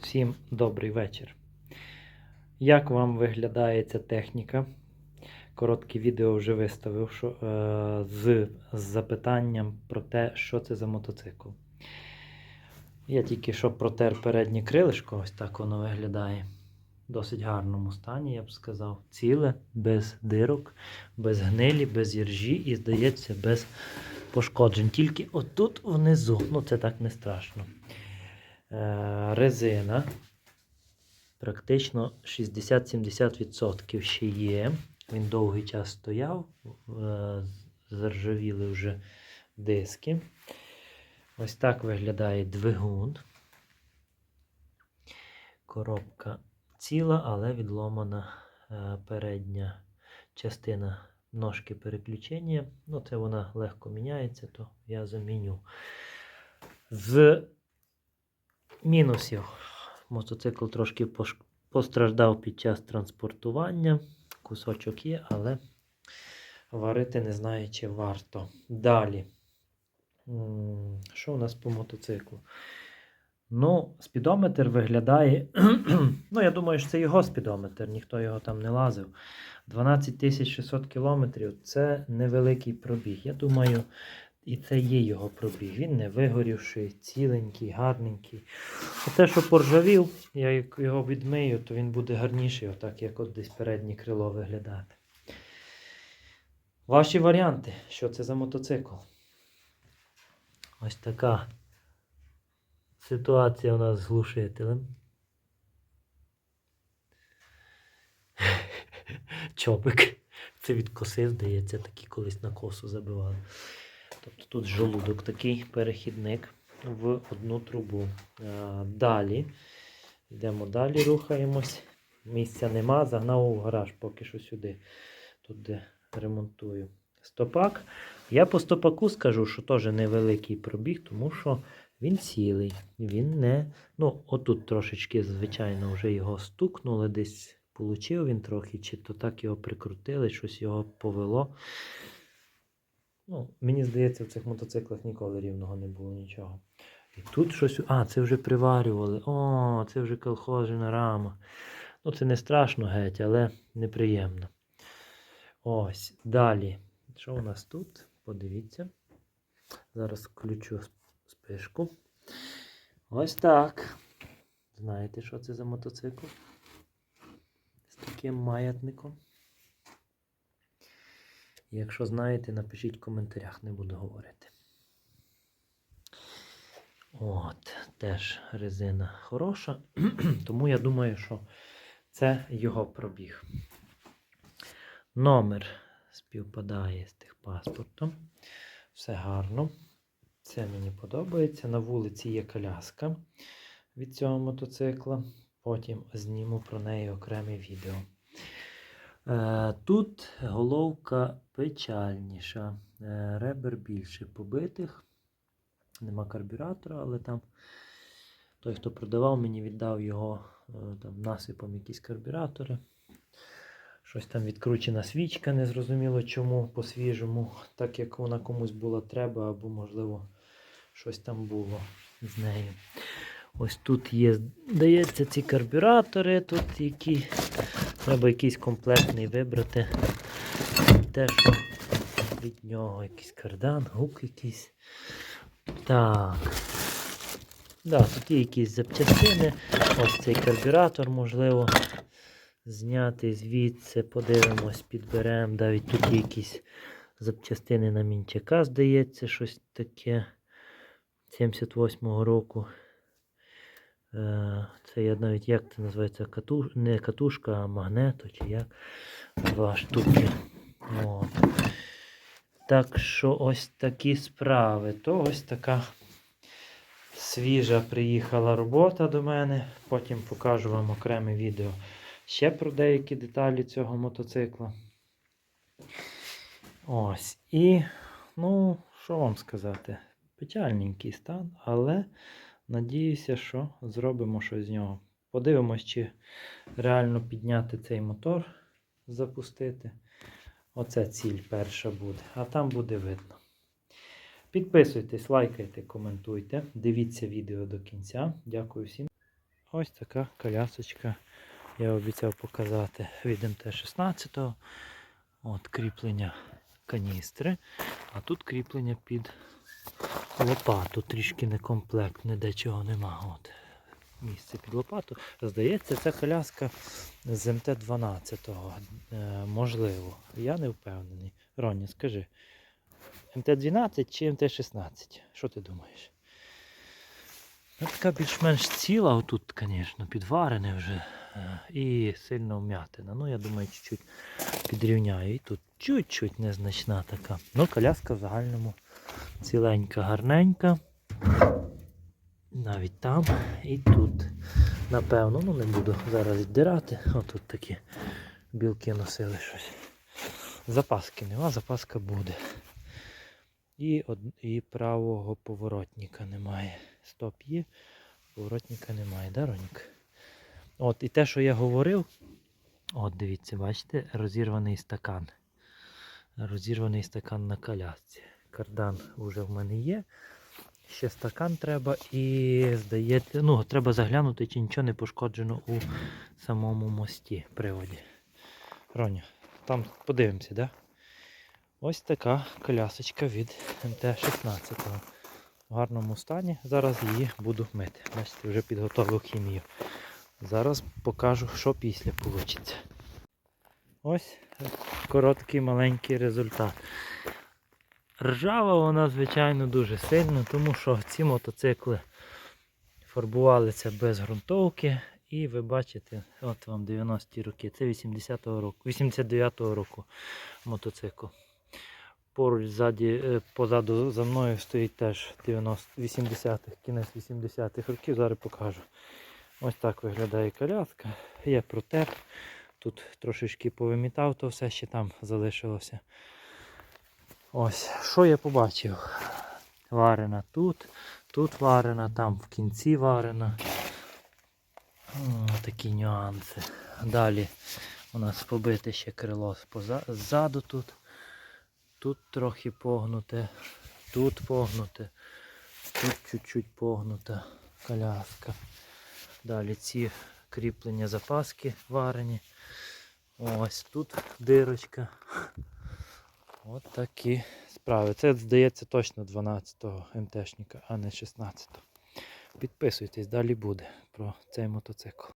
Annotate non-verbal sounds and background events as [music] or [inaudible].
Всім добрий вечір. Як вам виглядає ця техніка? Коротке відео вже виставив що, е, з, з запитанням про те, що це за мотоцикл. Я тільки що протер переднє крилишко, ось так воно виглядає. В досить гарному стані, я б сказав. Ціле, без дирок, без гнилі, без іржі і, здається, без пошкоджень. Тільки отут внизу, ну це так не страшно. Е, резина. Практично 60-70% ще є. Він довгий час стояв, е, заржавіли вже диски. Ось так виглядає двигун. Коробка ціла, але відломана е, передня частина ножки переключення. Ну, це вона легко міняється, то я заміню. З мінусів. Мотоцикл трошки постраждав під час транспортування. Кусочок є, але варити не знаю, чи варто. Далі. Що у нас по мотоциклу? Ну, спідометр виглядає. [clears throat] ну, я думаю, що це його спідометр, ніхто його там не лазив. 12 600 кілометрів це невеликий пробіг. Я думаю, і це є його пробіг. Він не вигорівший, ціленький, гарненький. А те, що поржавів, я як його відмию, то він буде гарніший, отак, як от десь переднє крило виглядати. Ваші варіанти, що це за мотоцикл? Ось така ситуація у нас з глушителем. [laughs] Чопик. Це від коси, здається, такі колись на косу забивали. Тобто тут жолудок такий перехідник в одну трубу. Далі. Йдемо далі, рухаємось. Місця нема, загнав у гараж поки що сюди. Тут де ремонтую. Стопак. Я по стопаку скажу, що теж невеликий пробіг, тому що він цілий. Він не. Ну, отут трошечки, звичайно, вже його стукнули, десь получив він трохи, чи то так його прикрутили, щось його повело. Ну, мені здається, в цих мотоциклах ніколи рівного не було нічого. І тут щось. А, це вже приварювали. О, це вже колхозина рама. Ну, це не страшно геть, але неприємно. Ось. Далі. Що у нас тут? Подивіться. Зараз включу спишку. Ось так. Знаєте, що це за мотоцикл? З таким маятником. Якщо знаєте, напишіть в коментарях, не буду говорити. От, теж резина хороша, [clears throat] тому я думаю, що це його пробіг. Номер співпадає з тих паспортом. Все гарно. Це мені подобається. На вулиці є коляска від цього мотоцикла. Потім зніму про неї окреме відео. Е, Тут головка печальніша. Е, Ребер більше побитих. Нема карбюратора, але там той, хто продавав, мені віддав його е, там, насипом якісь карбюратори. Щось там відкручена свічка, незрозуміло чому по-свіжому, так як вона комусь була треба, або, можливо, щось там було з нею. Ось тут є, здається, ці карбюратори, тут які. Треба якийсь комплектний вибрати. Те, що від нього якийсь кардан, гук якийсь. Так. Да, тут є якісь запчастини. Ось цей карбюратор, можливо, зняти звідси, подивимось, підберемо. Навіть тут є якісь запчастини на мінчака, здається, щось таке 78-го року. Е, Це я навіть як це називається катуш... не катушка, а магнето чи як. Два штуки. От. Так що ось такі справи. То ось така свіжа приїхала робота до мене. Потім покажу вам окреме відео ще про деякі деталі цього мотоцикла. Ось. І, ну, що вам сказати? Печальненький стан, але надіюся, що зробимо щось з нього. Подивимось, чи реально підняти цей мотор, запустити. Оце ціль перша буде, а там буде видно. Підписуйтесь, лайкайте, коментуйте. Дивіться відео до кінця. Дякую всім. ось така колясочка. Я обіцяв показати від МТ-16. От кріплення каністри. А тут кріплення під лопату. Трішки некомплект, ніде чого нема. От. Місце під лопату. Здається, це коляска з МТ-12. Е, можливо. Я не впевнений. Роні, скажи. МТ-12 чи МТ-16? Що ти думаєш? Ну, така більш-менш ціла, отут, звісно, підварене вже. е, І сильно вм'ятина. Ну, я думаю, чуть-чуть підрівняю. І тут чуть-чуть незначна така. Ну, коляска в загальному ціленька, гарненька. Навіть там і тут. Напевно, ну не буду зараз віддирати. Отут такі білки носили щось. Запаски нема, запаска буде. І, од... і правого поворотника немає. Стоп є, поворотника немає, да, Ронік? От, і те, що я говорив, от дивіться, бачите, розірваний стакан. Розірваний стакан на колясці. Кардан вже в мене є. Ще стакан треба і здається, ну, треба заглянути, чи нічого не пошкоджено у самому мості приводі. Роня, там подивимося, да? Ось така колясочка від МТ-16. В гарному стані. Зараз її буду мити. Бачите, вже підготовив хімію. Зараз покажу, що після вийде. Ось короткий маленький результат. Ржава вона, звичайно, дуже сильно, тому що ці мотоцикли фарбувалися без ґрунтовки. І ви бачите, от вам 90-ті роки, це 80-го року, 89-го року мотоцикл. Поруч ззаді, е, позаду за мною стоїть теж 80-х, кінець 80-х років, зараз покажу. Ось так виглядає коляска. Є протер. Тут трошечки повимітав, то все ще там залишилося. Ось, що я побачив? Варена тут, тут варена, там в кінці варена. М, Такі нюанси. Далі у нас побите ще крило ззаду тут. Тут трохи погнуте, тут погнуте, тут чуть-чуть погнута коляска. Далі ці кріплення запаски варені. Ось тут дирочка. От такі справи. Це здається точно 12-го МТшника, а не 16-го. Підписуйтесь, далі буде про цей мотоцикл.